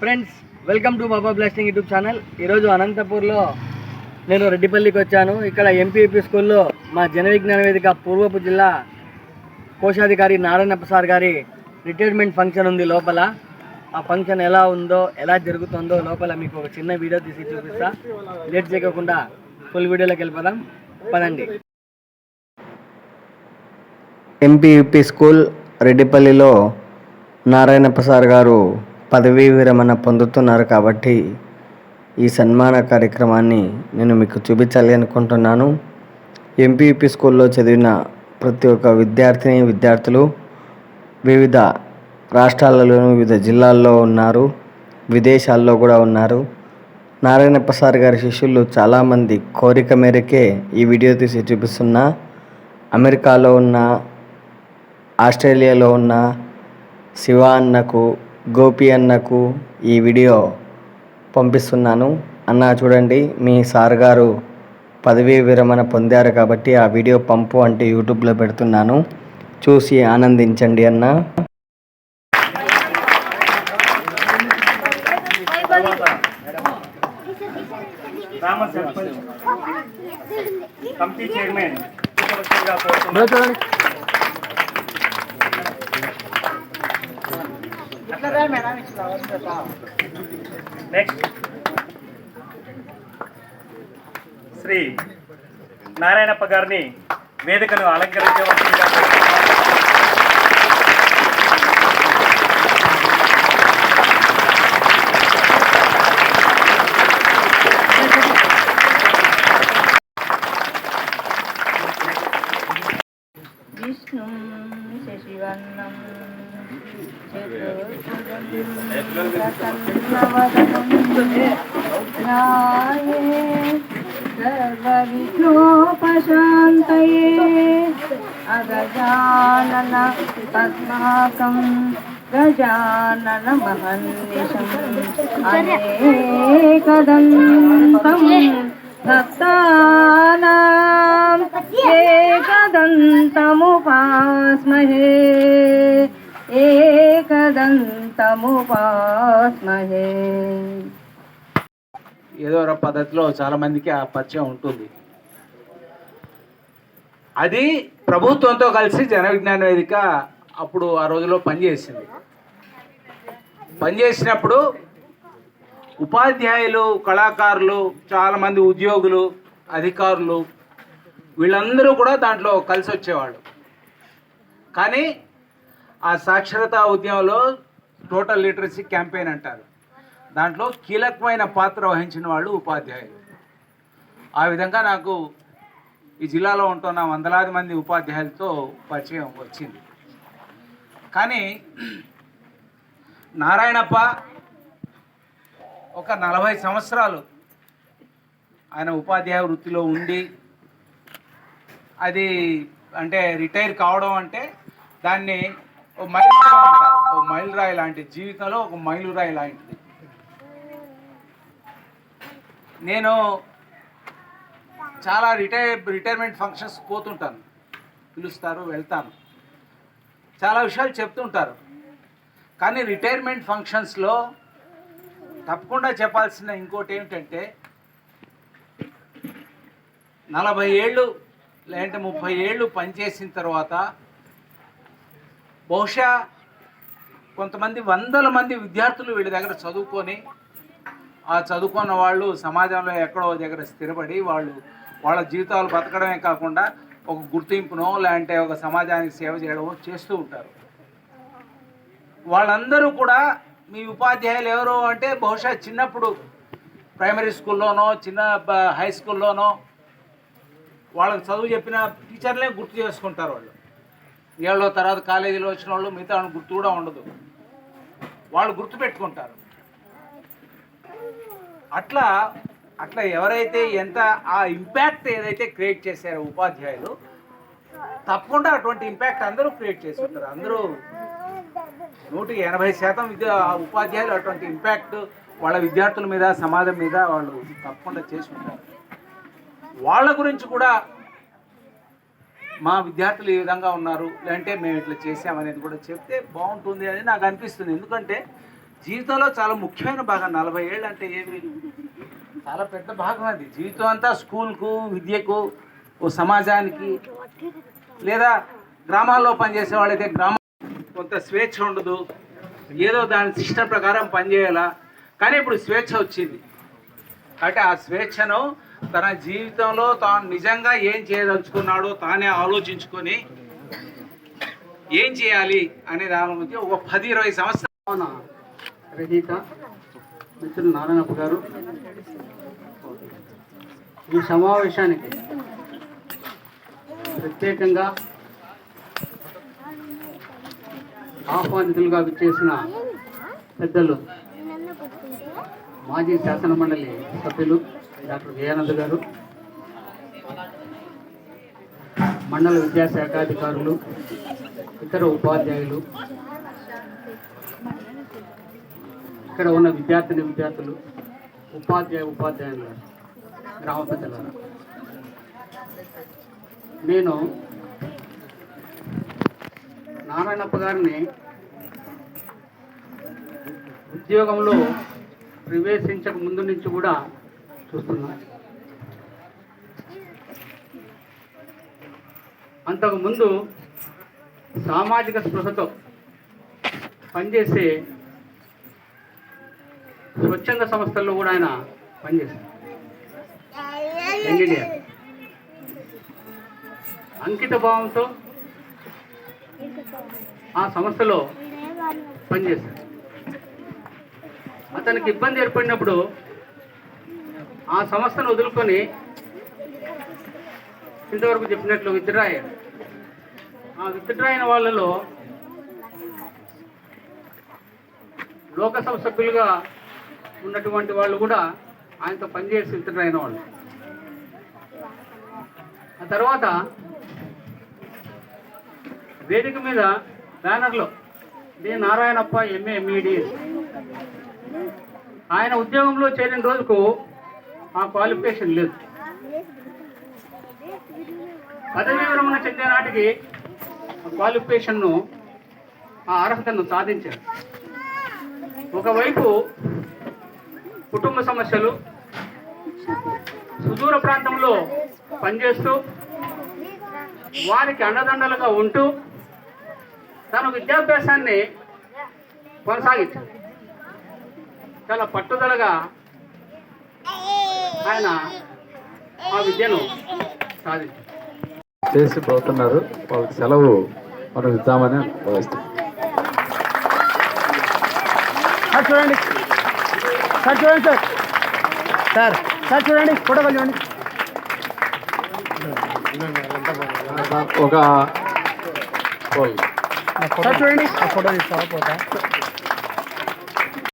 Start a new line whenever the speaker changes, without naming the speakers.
Friends welcome to Baba blasting YouTube channel ఈరోజు అనంతపూర్లో నేను రెడ్డిపల్లికి వచ్చాను. ఇక్కడ ఎంపీపీ స్కూల్లో మా జన విజ్ఞాన వేదిక పూర్వపు జిల్లా కోశాధికారి నారాయణ సార్ గారి రిటైర్మెంట్ ఫంక్షన్ ఉంది లోపల. ఆ ఫంక్షన్ ఎలా ఉందో ఎలా జరుగుతుందో లోపల మీకు ఒక చిన్న వీడియో తీసి చూపిస్తా. లేట్ చేయకుండా ఫుల్ వీడియోలోకి వెళ్ళిపోదాం. పదండి. ఎంపీయూపీ స్కూల్ రెడ్డిపల్లిలో నారాయణ సార్ గారు పదవీ విరమణ పొందుతున్నారు కాబట్టి ఈ సన్మాన కార్యక్రమాన్ని నేను మీకు చూపించాలి అనుకుంటున్నాను. ఎంపీపీ స్కూల్లో చదివిన ప్రతి ఒక్క విద్యార్థిని విద్యార్థులు వివిధ రాష్ట్రాలలోను వివిధ జిల్లాల్లో ఉన్నారు విదేశాల్లో కూడా ఉన్నారు. నారాయణ ప్రసాద్ గారి శిష్యులు చాలామంది కోరిక మేరకే ఈ వీడియో తీసి చూపిస్తున్నా. అమెరికాలో ఉన్న ఆస్ట్రేలియాలో ఉన్న శివ అన్నకు గోపి అన్నకు ఈ వీడియో పంపిస్తున్నాను. అన్న చూడండి మీ సార్ గారు పదవీ విరమణ పొందారు కాబట్టి ఆ వీడియో పంపు అంటే యూట్యూబ్లో పెడుతున్నాను. చూసి ఆనందించండి అన్న.
గ్రామ sarpanch committee chairman. Next Shri Narayanappa గారిని వేదికను అలంకరించవలసిందిగా
प्रसन्नवदनाये अगजानन अगजानन पद्माकं गजाननमहन्निशम् अनेकदन्तं एक एकदन्तमुपास्महे। ఏకదంతముపాస్మహే
ఏదో ఒక పద్ధతిలో చాలా మందికి ఆ పరిచయం ఉంటుంది. అది ప్రభుత్వంతో కలిసి జన విజ్ఞాన వేదిక అప్పుడు ఆ రోజులో పనిచేసింది. పనిచేసినప్పుడు ఉపాధ్యాయులు కళాకారులు చాలామంది ఉద్యోగులు అధికారులు వీళ్ళందరూ కూడా దాంట్లో కలిసి వచ్చేవాళ్ళు కానీ ఆ సాక్షరతా ఉద్యమంలో టోటల్ లిటరసీ క్యాంపెయిన్ అంటారు. దాంట్లో కీలకమైన పాత్ర వహించిన వాళ్ళు ఉపాధ్యాయులు. ఆ విధంగా నాకు ఈ జిల్లాలో ఉంటున్న వందలాది మంది ఉపాధ్యాయులతో పరిచయం వచ్చింది. కానీ నారాయణప్ప ఒక నలభై సంవత్సరాలు ఆయన ఉపాధ్యాయ వృత్తిలో ఉండి అది అంటే రిటైర్ కావడం అంటే దాన్ని ఓ మైలు అంటారు. ఓ మైలురాయి లాంటి జీవితంలో ఒక మైలురాయి లాంటిది. నేను చాలా రిటైర్ రిటైర్మెంట్ ఫంక్షన్స్ పోతుంటాను. పిలుస్తారు వెళ్తాను. చాలా విషయాలు చెప్తుంటారు కానీ రిటైర్మెంట్ ఫంక్షన్స్లో తప్పకుండా చెప్పాల్సిన ఇంకోటి ఏమిటంటే నలభై ఏళ్ళు లేదంటే ముప్పై ఏళ్ళు పనిచేసిన తర్వాత బహుశా కొంతమంది వందల మంది విద్యార్థులు వీళ్ళ దగ్గర చదువుకొని ఆ చదువుకున్న వాళ్ళు సమాజంలో ఎక్కడో దగ్గర స్థిరపడి వాళ్ళు వాళ్ళ జీవితాలు బతకడమే కాకుండా ఒక గుర్తింపునో లేదంటే ఒక సమాజానికి సేవ చేయడమో చేస్తూ ఉంటారు. వాళ్ళందరూ కూడా మీ ఉపాధ్యాయులు ఎవరు అంటే బహుశా చిన్నప్పుడు ప్రైమరీ స్కూల్లోనో చిన్న హై స్కూల్లోనో వాళ్ళకి చదువు చెప్పిన టీచర్లే గుర్తు చేసుకుంటారు వాళ్ళు. ఏళ్ళో తర్వాత కాలేజీలో వచ్చిన వాళ్ళు మిగతా గుర్తు కూడా ఉండదు. వాళ్ళు గుర్తు పెట్టుకుంటారు. అట్లా అట్లా ఎవరైతే ఎంత ఆ ఇంపాక్ట్ ఏదైతే క్రియేట్ చేశారో ఉపాధ్యాయులు తప్పకుండా అటువంటి ఇంపాక్ట్ అందరూ క్రియేట్ చేసి ఉంటారు. అందరూ నూట ఎనభై శాతం విద్యా ఉపాధ్యాయులు అటువంటి ఇంపాక్ట్ వాళ్ళ విద్యార్థుల మీద సమాజం మీద వాళ్ళు తప్పకుండా చేసి ఉంటారు. వాళ్ళ గురించి కూడా మా విద్యార్థులు ఈ విధంగా ఉన్నారు? లేదంటే మేము ఇట్లా చేసామనేది కూడా చెప్తే బాగుంటుంది అని నాకు అనిపిస్తుంది. ఎందుకంటే జీవితంలో చాలా ముఖ్యమైన భాగం నలభై ఏళ్ళు అంటే ఏమి? చాలా పెద్ద భాగం అది. జీవితం అంతా స్కూల్కు విద్యకు ఓ సమాజానికి లేదా గ్రామాల్లో పనిచేసే వాళ్ళైతే గ్రామం కొంత స్వేచ్ఛ ఉండదు. ఏదో దాని సిస్టమ్ ప్రకారం పనిచేయాలా? కానీ ఇప్పుడు స్వేచ్ఛ వచ్చింది. కాబట్టి ఆ స్వేచ్ఛను తన జీవితంలో తాను నిజంగా ఏం చేయదలుచుకున్నాడో తానే ఆలోచించుకొని ఏం చేయాలి అనే దాని గురించి ఒక పది ఇరవై సంవత్సరాల
మన రచయిత మిత్రులు నారాయణప్ప గారు ఈ సమావేశానికి ప్రత్యేకంగా ఆహ్వానితులుగా విచ్చేసిన పెద్దలు మాజీ శాసన మండలి సభ్యులు డాక్టర్ విజయానంద్ గారు మండల విద్యాశాఖాధికారులు ఇతర ఉపాధ్యాయులు ఇక్కడ ఉన్న విద్యార్థిని విద్యార్థులు ఉపాధ్యాయ ఉపాధ్యాయులు గ్రామ పెద్దల. నేను నారాయణప్ప గారిని ఉద్యోగంలో ప్రవేశించక ముందు నుంచి కూడా చూస్తున్నా. అంతకుముందు సామాజిక స్పృహతో పనిచేసే స్వచ్ఛంద సంస్థల్లో కూడా ఆయన పనిచేశారు. ఇంజనీర్ అంకిత భావంతో ఆ సంస్థలో పనిచేశారు. అతనికి ఇబ్బంది ఏర్పడినప్పుడు ఆ సంస్థను వదులుకొని ఇంతవరకు చెప్పినట్లు విత్డ్రా అయ్యారు ఆ విత్డ్రా అయిన వాళ్ళలో లోకసభ సభ్యులుగా ఉన్నటువంటి వాళ్ళు కూడా ఆయనతో పనిచేసి విత్డ్రా అయిన వాళ్ళు. ఆ తర్వాత వేదిక మీద బ్యానర్లో డి నారాయణప్ప ఎంఏ ఎంఈడి. ఆయన ఉద్యోగంలో చేరిన రోజుకు ఆ క్వాలిఫికేషన్ లేదు. పదవీ విరమణ చెందే నాటికి ఆ క్వాలిఫికేషన్ను ఆ అర్హతను సాధించారు. ఒకవైపు కుటుంబ సమస్యలు సుదూర ప్రాంతంలో పనిచేస్తూ వారికి అండదండలుగా ఉంటూ తన విద్యాభ్యాసాన్ని కొనసాగించారు. చాలా పట్టుదలగా ఆయన ఆ విద్యను సాధించారు.
చేసి పోతున్నారు వాళ్ళకి సెలవు మనం ఇద్దామని భావిస్తున్నాం.
సార్ చూడండి. సార్ చూడండి సార్. సార్ సార్ చూడండి. ఫోటో చూడండి.
ఒక.
సార్ చూడండి. ఫోటో తీస్తావా పోతా